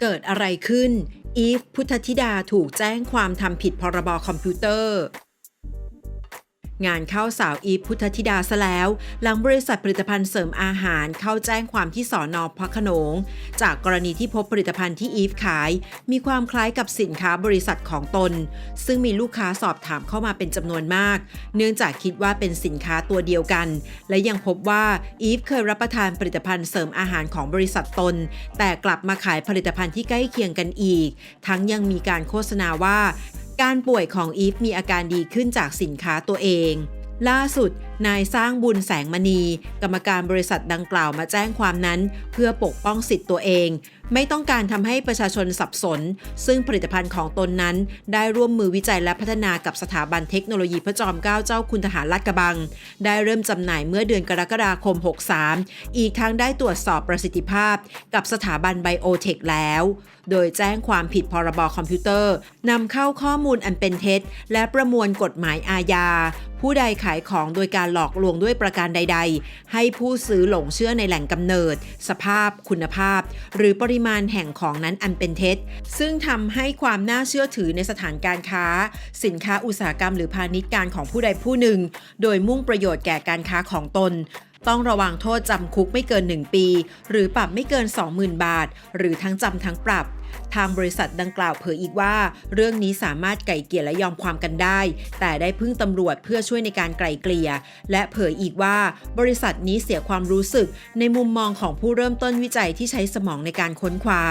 เกิดอะไรขึ้น อีฟพุทธธิดาถูกแจ้งความทำผิดพรบคอมพิวเตอร์ งานเข้าสาวอีฟพุทธธิดาซะแล้ว หลังบริษัทผลิตภัณฑ์เสริมอาหารเข้าแจ้งความที่สอนอพระขนง จากกรณีที่พบผลิตภัณฑ์ที่อีฟขาย มีความคล้ายกับสินค้าบริษัทของตน ซึ่งมีลูกค้าสอบถามเข้ามาเป็นจำนวนมาก เนื่องจากคิดว่าเป็นสินค้าตัวเดียวกัน และยังพบว่าอีฟเคยรับประทานผลิตภัณฑ์เสริมอาหารของบริษัทตน แต่กลับมาขายผลิตภัณฑ์ที่ใกล้เคียงกันอีก ทั้งยังมีการโฆษณาว่า การป่วยของอีฟมีอาการดีขึ้นจากสินค้าตัวเอง ล่าสุด นายสร้างบุญแสงมณี กรรมการบริษัทดังกล่าวมาแจ้งความนั้น เพื่อปกป้องสิทธิ์ตัวเอง ไม่ต้องการทำให้ประชาชนสับสน ซึ่งผลิตภัณฑ์ของตนนั้น ได้ร่วมมือวิจัยและพัฒนากับสถาบันเทคโนโลยีพระจอมเกล้าเจ้าคุณทหารลาดกระบัง ได้เริ่มจำหน่ายเมื่อเดือนกรกฎาคม 63 อีกทั้งได้ตรวจสอบประสิทธิภาพ กับสถาบันไบโอเทคแล้ว โดยแจ้งความผิดพรบคอมพิวเตอร์นำเข้าข้อมูลอันเป็นเท็จ และประมวลกฎหมายอาญา ผู้ใดขายของโดยการหลอกลวงด้วยประการใด ๆ ให้ผู้ซื้อหลงเชื่อในแหล่งกำเนิด สภาพ คุณภาพ หรือปริมาณแห่งของนั้นอันเป็นเท็จ ซึ่งทำให้ความน่าเชื่อถือในสถานการค้า สินค้าอุตสาหกรรมหรือพาณิชย์การของผู้ใดผู้หนึ่ง โดยมุ่งประโยชน์แก่การค้าของตน ต้องระวังโทษจำคุกไม่เกิน 1 ปี หรือปรับไม่เกิน 20,000 บาท หรือทั้งจำทั้งปรับ ทางบริษัทดังกล่าวเผยอีกว่า เรื่องนี้สามารถไกล่เกลี่ยและยอมความกันได้ แต่ได้พึ่งตำรวจเพื่อช่วยในการไกล่เกลี่ย และเผยอีกว่า บริษัทนี้เสียความรู้สึก ในมุมมองของผู้เริ่มต้นวิจัยที่ใช้สมองในการค้นคว้า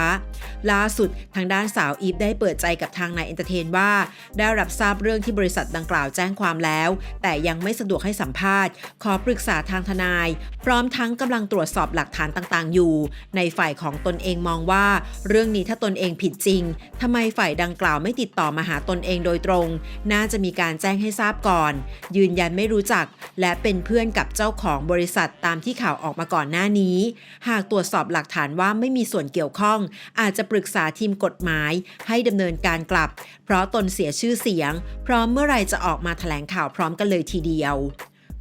ล่าสุดทางด้านสาวอีฟได้เปิดใจกับทางนายเอนเตอร์เทนว่า ได้รับทราบเรื่องที่บริษัทดังกล่าวแจ้งความแล้ว แต่ยังไม่สะดวกให้สัมภาษณ์ ขอปรึกษาทางทนายพร้อมทั้งกำลังตรวจสอบหลักฐานต่างๆ อยู่ ในฝ่ายของตนเองมองว่า เรื่องนี้ถ้าตนเองผิดจริงทำไมฝ่ายดังกล่าวไม่ติดต่อมาหาตนเองโดยตรง น่าจะมีการแจ้งให้ทราบก่อน ยืนยันไม่รู้จัก และเป็นเพื่อนกับเจ้าของบริษัทตามที่ข่าวออกมาก่อนหน้านี้ หากตรวจสอบหลักฐานว่าไม่มีส่วนเกี่ยวข้อง อาจจะปรึกษาทีมกฎหมาย ให้ดำเนินการกลับ เพราะตนเสียชื่อเสียง พร้อมเมื่อไรจะออกมาแถลงข่าวพร้อมกันเลยทีเดียว